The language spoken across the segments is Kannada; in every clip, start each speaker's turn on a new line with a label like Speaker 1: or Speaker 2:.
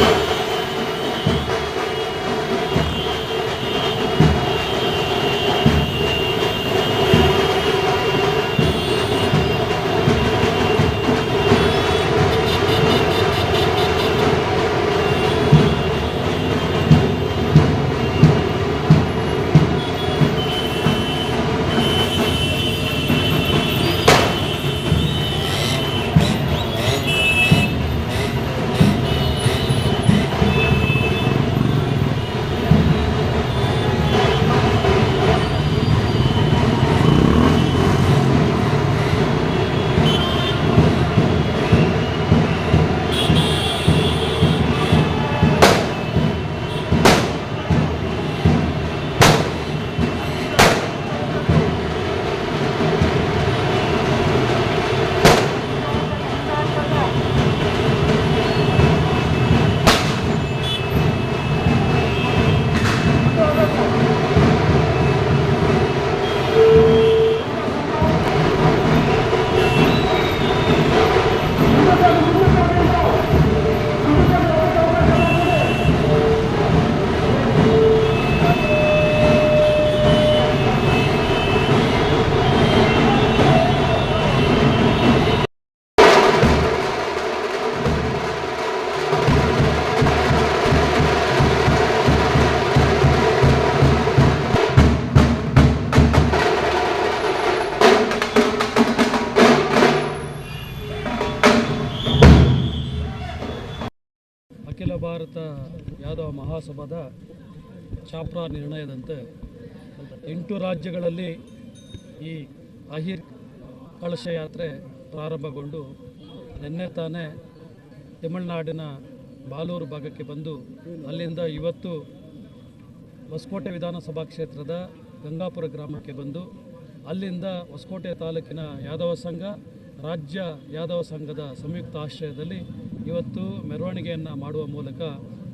Speaker 1: you. ಅಖಿಲ ಭಾರತ ಯಾದವ ಮಹಾಸಭಾದ ಚಾಪ್ರಾ ನಿರ್ಣಯದಂತೆ ಎಂಟು ರಾಜ್ಯಗಳಲ್ಲಿ ಈ ಅಹಿರ್ ಕಳಶ ಯಾತ್ರೆ ಪ್ರಾರಂಭಗೊಂಡು ನಿನ್ನೆ ತಾನೇ ತಮಿಳುನಾಡಿನ ಬಾಲೂರು ಭಾಗಕ್ಕೆ ಬಂದು ಅಲ್ಲಿಂದ ಇವತ್ತು ಹೊಸಕೋಟೆ ವಿಧಾನಸಭಾ ಕ್ಷೇತ್ರದ ಗಂಗಾಪುರ ಗ್ರಾಮಕ್ಕೆ ಬಂದು ಅಲ್ಲಿಂದ ಹೊಸಕೋಟೆ ತಾಲೂಕಿನ ಯಾದವ ಸಂಘ ರಾಜ್ಯ ಯಾದವ ಸಂಘದ ಸಂಯುಕ್ತ ಆಶ್ರಯದಲ್ಲಿ ಇವತ್ತು ಮೆರವಣಿಗೆಯನ್ನು ಮಾಡುವ ಮೂಲಕ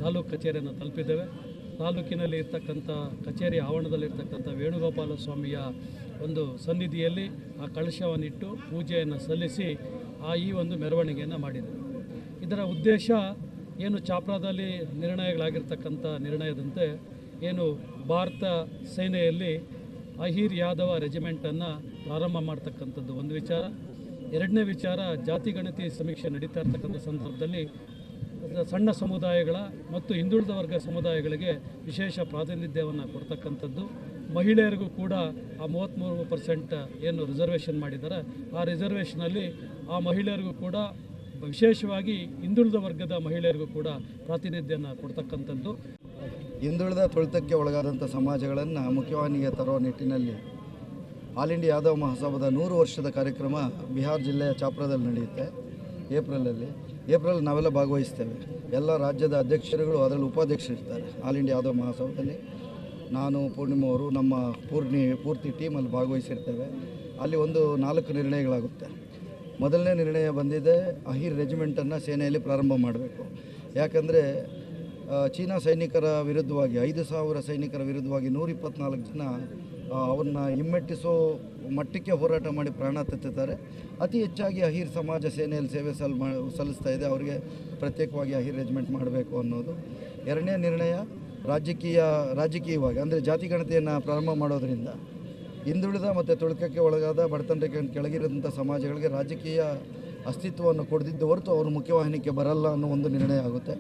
Speaker 1: ತಾಲೂಕು ಕಚೇರಿಯನ್ನು ತಲುಪಿದ್ದೇವೆ. ತಾಲೂಕಿನಲ್ಲಿ ಇರ್ತಕ್ಕಂಥ ಕಚೇರಿ ಆವರಣದಲ್ಲಿರ್ತಕ್ಕಂಥ ವೇಣುಗೋಪಾಲ ಸ್ವಾಮಿಯ ಒಂದು ಸನ್ನಿಧಿಯಲ್ಲಿ ಆ ಕಳಶವನ್ನಿಟ್ಟು ಪೂಜೆಯನ್ನು ಸಲ್ಲಿಸಿ ಆ ಈ ಒಂದು ಮೆರವಣಿಗೆಯನ್ನು ಮಾಡಿದೆ. ಇದರ ಉದ್ದೇಶ ಏನು ಚಾಪ್ರಾದಲ್ಲಿ ನಿರ್ಣಯಗಳಾಗಿರ್ತಕ್ಕಂಥ ನಿರ್ಣಯದಂತೆ ಏನು ಭಾರತ ಸೇನೆಯಲ್ಲಿ ಅಹಿರ್ ಯಾದವ ರೆಜಿಮೆಂಟನ್ನು ಪ್ರಾರಂಭ ಮಾಡ್ತಕ್ಕಂಥದ್ದು ಒಂದು ವಿಚಾರ. ಎರಡನೇ ವಿಚಾರ ಜಾತಿ ಗಣತಿ ಸಮೀಕ್ಷೆ ನಡೀತಾ ಇರ್ತಕ್ಕಂಥ ಸಂದರ್ಭದಲ್ಲಿ ಸಣ್ಣ ಸಮುದಾಯಗಳ ಮತ್ತು ಹಿಂದುಳಿದ ವರ್ಗ ಸಮುದಾಯಗಳಿಗೆ ವಿಶೇಷ ಪ್ರಾತಿನಿಧ್ಯವನ್ನು ಕೊಡ್ತಕ್ಕಂಥದ್ದು. ಮಹಿಳೆಯರಿಗೂ ಕೂಡ ಆ ಮೂವತ್ತ್ಮೂರು ಪರ್ಸೆಂಟ್ ಏನು ರಿಸರ್ವೇಷನ್ ಮಾಡಿದ್ದಾರೆ. ಆ ರಿಸರ್ವೇಷನಲ್ಲಿ ಆ ಮಹಿಳೆಯರಿಗೂ ಕೂಡ ವಿಶೇಷವಾಗಿ ಹಿಂದುಳಿದ ವರ್ಗದ ಮಹಿಳೆಯರಿಗೂ ಕೂಡ ಪ್ರಾತಿನಿಧ್ಯವನ್ನು ಕೊಡ್ತಕ್ಕಂಥದ್ದು.
Speaker 2: ಹಿಂದುಳಿದ ತುಳಿತಕ್ಕೆ ಒಳಗಾದಂಥ ಸಮಾಜಗಳನ್ನು ಮುಖ್ಯವಾಹಿನಿಗೆ ತರುವ ನಿಟ್ಟಿನಲ್ಲಿ ಆಲ್ ಇಂಡಿಯಾ ಯಾದವ್ ಮಹಾಸಭಾದ ನೂರು ವರ್ಷದ ಕಾರ್ಯಕ್ರಮ ಬಿಹಾರ್ ಜಿಲ್ಲೆಯ ಚಾಪ್ರಾದಲ್ಲಿ ನಡೆಯುತ್ತೆ. ಏಪ್ರಿಲಲ್ಲಿ. ಏಪ್ರಿಲ್ ನಾವೆಲ್ಲ ಭಾಗವಹಿಸ್ತೇವೆ. ಎಲ್ಲ ರಾಜ್ಯದ ಅಧ್ಯಕ್ಷರುಗಳು ಅದರಲ್ಲಿ ಉಪಾಧ್ಯಕ್ಷರು ಇರ್ತಾರೆ ಆಲ್ ಇಂಡಿಯಾ ಯಾದವ್ ಮಹಾಸಭಾದಲ್ಲಿ. ನಾನು, ಪೂರ್ಣಿಮಾ ಅವರು ನಮ್ಮ ಪೂರ್ಣಿ, ಪೂರ್ತಿ ಟೀಮಲ್ಲಿ ಭಾಗವಹಿಸಿರ್ತೇವೆ. ಅಲ್ಲಿ ಒಂದು ನಾಲ್ಕು ನಿರ್ಣಯಗಳಾಗುತ್ತೆ. ಮೊದಲನೇ ನಿರ್ಣಯ ಬಂದಿದೆ, ಅಹಿರ್ ರೆಜಿಮೆಂಟನ್ನು ಸೇನೆಯಲ್ಲಿ ಪ್ರಾರಂಭ ಮಾಡಬೇಕು. ಯಾಕಂದರೆ ಚೀನಾ ಸೈನಿಕರ ವಿರುದ್ಧವಾಗಿ, ಐದು ಸಾವಿರ ಸೈನಿಕರ ವಿರುದ್ಧವಾಗಿ ನೂರಿಪ್ಪತ್ನಾಲ್ಕು ಜನ ಆ, ಅವನ್ನ ಹಿಮ್ಮೆಟ್ಟಿಸೋ ಮಟ್ಟಕ್ಕೆ ಹೋರಾಟ ಮಾಡಿ ಪ್ರಾಣ ತೆತ್ತಿದ್ದಾರೆ. ಅತಿ ಹೆಚ್ಚಾಗಿ ಅಹಿರ್ ಸಮಾಜ ಸೇನೆಯಲ್ಲಿ ಸೇವೆ ಸಲ್ ಸಲ್ಲಿಸ್ತಾ ಇದೆ. ಅವರಿಗೆ ಪ್ರತ್ಯೇಕವಾಗಿ ಅಹಿರ್ ರೆಜಿಮೆಂಟ್ ಮಾಡಬೇಕು ಅನ್ನೋದು ಎರಡನೇ ನಿರ್ಣಯ. ರಾಜಕೀಯ ರಾಜಕೀಯವಾಗಿ ಅಂದರೆ ಜಾತಿ ಗಣತಿಯನ್ನು ಪ್ರಾರಂಭ ಮಾಡೋದರಿಂದ ಹಿಂದುಳಿದ ಮತ್ತು ತುಳ್ಕಕ್ಕೆ ಒಳಗಾದ ಬಡತನ ರೇಖೆ ಕೆಳಗಿರೋಂಥ ಸಮಾಜಗಳಿಗೆ ರಾಜಕೀಯ ಅಸ್ತಿತ್ವವನ್ನು ಕೊಡದಿದ್ದ ಹೊರತು ಅವರು ಮುಖ್ಯವಾಹಿನಿಗೆ ಬರಲ್ಲ ಅನ್ನೋ ಒಂದು ನಿರ್ಣಯ ಆಗುತ್ತೆ.